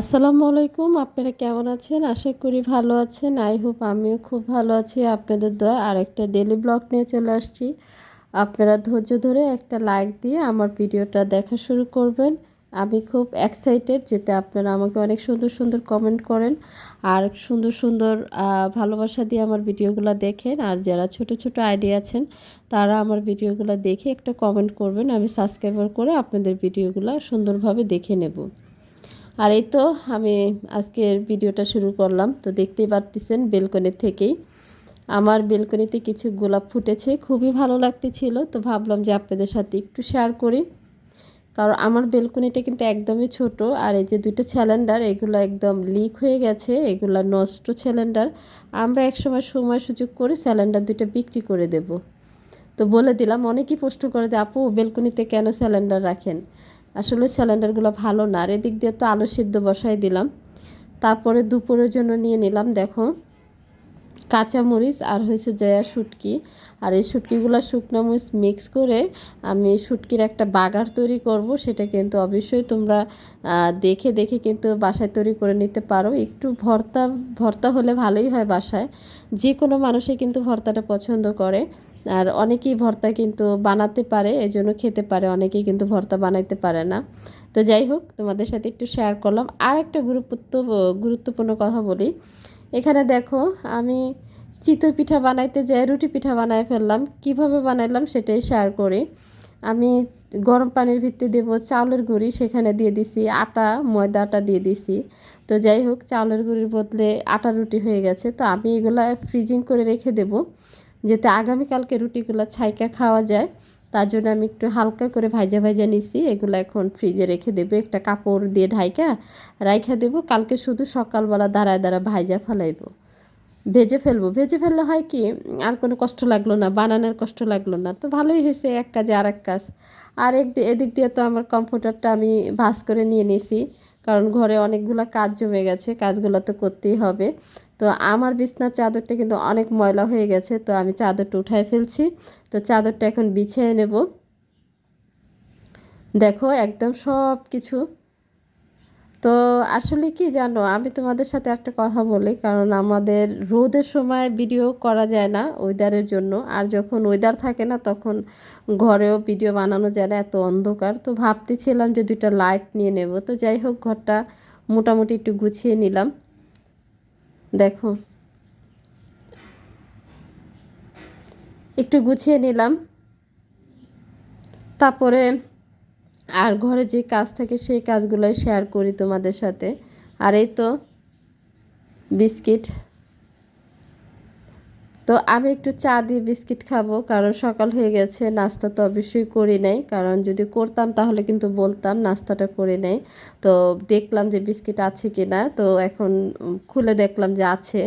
আসসালামু আলাইকুম, আপনারা কেমন আছেন? আশা করি ভালো আছেন। আই হোপ আমিও খুব ভালো আছি। আপনাদের দয়া আর একটা ডেলি ব্লগ নিয়ে চলে আসছি। আপনারা ধৈর্য ধরে একটা লাইক দিয়ে আমার ভিডিওটা দেখা শুরু করবেন। আমি খুব এক্সাইটেড যেতে আপনারা আমাকে অনেক সুন্দর সুন্দর কমেন্ট করেন আর সুন্দর সুন্দর ভালোবাসা দিয়ে আমার ভিডিওগুলো দেখেন। আর যারা ছোট ছোট আইডিয়া আছেন, তারা আমার ভিডিওগুলো দেখে একটা কমেন্ট করবেন। আমি সাবস্ক্রাইবার করে আপনাদের ভিডিওগুলো সুন্দরভাবে দেখে নেব। আর এই তো আমি আজকের ভিডিওটা শুরু করলাম। তো দেখতেই পারতেছেন বেলকনি থেকেই। আমার বেলকনিতে কিছু গোলাপ ফুটেছে, খুবই ভালো লাগতেছিল। তো ভাবলাম যে আপনাদের সাথে একটু শেয়ার করি। কারণ আমার বেলকনিটা কিন্তু একদমই ছোট, আর এই যে দুটো স্যালেন্ডার এগুলো একদম লিক হয়ে গেছে, এগুলো নষ্ট স্যালেন্ডার আমরা একসময় সময় সুযোগ করে স্যালেন্ডার দুটো বিক্রি করে দেব। তো বলে দিলাম, অনেকেই প্রশ্ন করে যে, আপু, বেলকনিতে কেন স্যালেন্ডার রাখেন? আসলে সিলিন্ডারগুলো ভালো না। আর এদিক দিয়ে তো আলু সিদ্ধ বসাই দিলাম। তারপরে দুপুরের জন্য নিয়ে নিলাম, দেখো। কাঁচামরিচ আর হয়েছে জয়া শুটকি। আর এই শুটকিগুলো শুকনো মরিচ মিক্স করে আমি শুটকির একটা বাগার তৈরি করব। সেটা কিন্তু অবশ্যই তোমরা দেখে দেখে কিন্তু বাসায় তৈরি করে নিতে পারো। একটু ভর্তা ভর্তা হলে ভালোই হয় বাসায়। যে কোনো মানুষই কিন্তু ভর্তাটা পছন্দ করে। আর অনেকেই ভর্তা কিন্তু বানাতে পারে এই জন্য খেতে পারে, অনেকেই কিন্তু ভর্তা বানাইতে পারে না। তো যাই হোক, তোমাদের সাথে একটু শেয়ার করলাম। আর একটা গুরুত্ব গুরুত্বপূর্ণ কথা বলি। এখানে দেখো, আমি চিতই পিঠা বানাইতে যাই, রুটি পিঠা বানাই ফেললাম। কীভাবে বানাইলাম সেটাই শেয়ার করি। আমি গরম পানির ভিত্তি দেব, চাউলের গুঁড়ি সেখানে দিয়ে দিছি, আটা, ময়দা, আটা দিয়ে দিছি। তো যাই হোক, চাউলের গুঁড়ির বদলে আটা, রুটি হয়ে গেছে। তো আমি এগুলা ফ্রিজিং করে রেখে দেবো, যাতে আগামীকালকে রুটিগুলো ছাইকা খাওয়া যায়। তার জন্য আমি একটু হালকা করে ভাইজা ভাইজা নিছি। এগুলো এখন ফ্রিজে রেখে দেবো। একটা কাপড় দিয়ে ঢাইকা রাইখা দেবো। কালকে শুধু সকালবেলা দাঁড়ায় দাঁড়া ভাইজা ফেলাইবো। ভেজে ফেলব। ভেজে ফেললে হয় কি, আর কোনো কষ্ট লাগল না, বানানোর কষ্ট লাগল না। তো ভালোই হয়েছে এক কাজে আর এক কাজ। আর এক এদিক দিয়ে তো আমার কম্পিউটারটা আমি ভাস করে নিয়ে নিছি। কারণ ঘরে অনেকগুলো কাজ জমে গেছে। কাজগুলো তো করতেই হবে। তো আমার বিছনার চাদরটা কিন্তু অনেক ময়লা হয়ে গেছে, তো আমি চাদরটা উঠায় ফেলছি। তো চাদরটা এখন বিছিয়ে নেব। দেখো একদম সব কিছু তো আসলে কি জানো, আমি তোমাদের সাথে একটা কথা বলি, কারণ আমাদের রোদের সময় ভিডিও করা যায় না ওয়েদারের জন্য, আর যখন ওয়েদার থাকে না তখন ঘরেও ভিডিও বানানো যায় না, এত অন্ধকার। তো ভাবতেছিলাম যে দুইটা লাইট নিয়ে নেব। তো যাই হোক, ঘরটা মোটামুটি একটু গুছিয়ে নিলাম। দেখো। একটু গুছিয়ে নিলাম। তারপরে আর ঘরে যে কাজ থাকে সেই কাজগুলোই শেয়ার করি তোমাদের সাথে। আর এই তো, বিস্কিট। তো আমি একটু চা দিয়ে বিস্কিট খাব, কারণ সকাল হয়ে গেছে, নাস্তা তো অবশ্যই করি নাই। কারণ যদি করতাম তাহলে কিন্তু বলতাম নাস্তাটা করে নেই। তো দেখলাম যে বিস্কিট আছে কি না তো এখন খুলে দেখলাম যে আছে।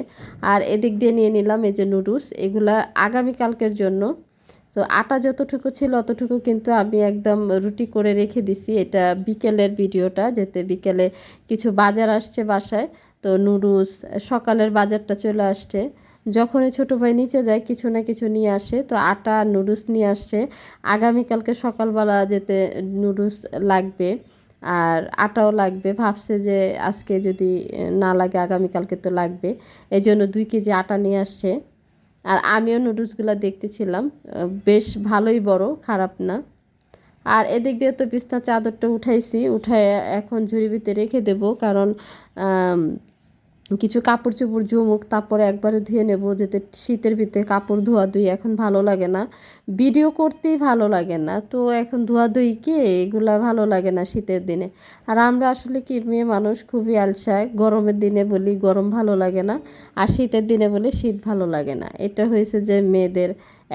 আর এদিক দিয়ে নিয়ে নিলাম এই যে নুডলস, এগুলা আগামীকালকের জন্য। তো আটা যতটুকু ছিল অতটুকু কিন্তু আমি একদম রুটি করে রেখে দিছি। এটা বিকেলের ভিডিওটা, যেতে বিকেলে কিছু বাজার আসছে বাসায়। তো নুডলস, সকালের বাজারটা চলে আসছে। যখনই ছোটো ভাই নিচে যায়, কিছু না কিছু নিয়ে আসে। তো আটা, নুডলস নিয়ে আসছে। আগামীকালকে সকালবেলা যেতে নুডলস লাগবে, আর আটাও লাগবে। ভাবছে যে আজকে যদি না লাগে, আগামীকালকে তো লাগবে। এই জন্য দুই কেজি আটা নিয়ে আসছে। আর আমিও নুডলসগুলো দেখতেছিলাম। বেশ ভালোই বড়, খারাপ না। আর এদিক দিয়ে তো বিছনা চাদরটা উঠাইছি, উঠায় এখন ঝুড়ি ভিতরে রেখে দেব, কারণ কিছু কাপড় চোপড় জমুক তারপরে একবারে ধুয়ে নেব, যেতে শীতের ভিতরে কাপড় ধোয়া ধুই এখন ভালো লাগে না। ভিডিও করতেই ভালো লাগে না। তো এখন ধোয়া ধুই কে? এগুলা ভালো লাগে না শীতের দিনে। আর আমরা আসলে কি, মেয়ে মানুষ খুবই আলসায়। গরমের দিনে বলি গরম ভালো লাগে না, আর শীতের দিনে বলি শীত ভালো লাগে না। এটা হয়েছে যে মেয়েদের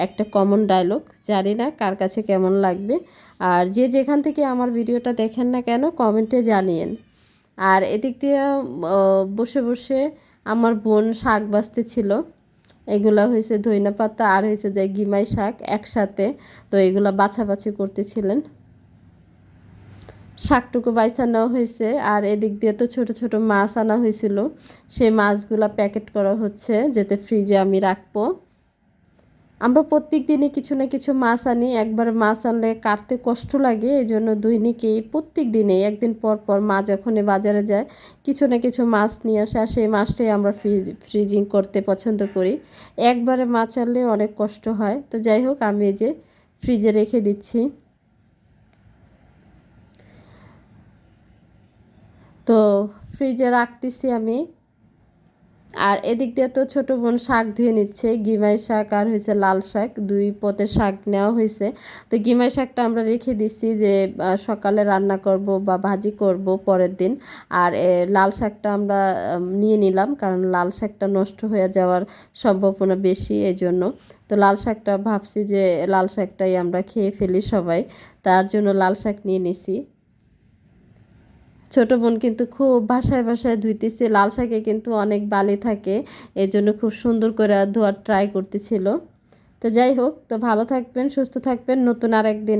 একটা কমন ডায়লগ জানি না কার কাছে কেমন লাগবে। আর যে যেখান থেকে আমার ভিডিওটা দেখেন না কেন কমেন্টে জানিয়েন। আর এদিক দিয়ে বসে বসে আমার বোন শাক ছিল। এগুলা হয়েছে ধইনা পাতা আর হয়েছে যে গিমাই শাক একসাথে। তো এগুলা বাছাবাছি করতেছিলেন। শাকটুকু বাইসা নেওয়া হয়েছে। আর এদিক দিয়ে তো ছোট ছোট মাছ আনা হয়েছিল। সেই মাছগুলা প্যাকেট করা হচ্ছে, যেতে ফ্রিজে আমি রাখব। আমরা প্রত্যেক দিনে কিছু না কিছু মাছ আনি, একবার মাছ আনলে কাটতে কষ্ট লাগে এই জন্য দৈনিকই, প্রত্যেক দিনে একদিন পর পর মা যখনই বাজারে যায়, কিছু না কিছু মাছ নিয়ে আসে, আর সেই মাছটাই আমরা ফ্রিজ, ফ্রিজিং করতে পছন্দ করি। একবারে মাছ আনলে অনেক কষ্ট হয়। তো যাই হোক, আমি এই যে ফ্রিজে রেখে দিচ্ছি। তো ফ্রিজে রাখতেছি আমি। আর এদিক দিয়ে তো ছোটো বোন শাক ধুয়ে নিচ্ছে। গিমাই শাক আর হয়েছে লাল শাক, দুই পথের শাক নেওয়া হয়েছে তো গিমাই শাকটা আমরা রেখে দিচ্ছি যে সকালে রান্না করব বা ভাজি করব পরের দিন। আর লাল শাকটা আমরা নিয়ে নিলাম কারণ লাল শাকটা নষ্ট হয়ে যাওয়ার সম্ভাবনা বেশি এই জন্য তো লাল শাকটা ভাবছি যে, লাল শাকটাই আমরা খেয়ে ফেলি সবাই। তার জন্য লাল শাক নিয়ে নিছি। ছোট বোন কিন্তু খুব বাসায় বাসায় ধুইতেছে, লাল শাকে কিন্তু অনেক বালি থাকে এই জন্য খুব সুন্দর করে ধোয়ার ট্রাই করতেছিল। তো যাই হোক, তো ভালো থাকবেন, সুস্থ থাকবেন, নতুন আর একদিন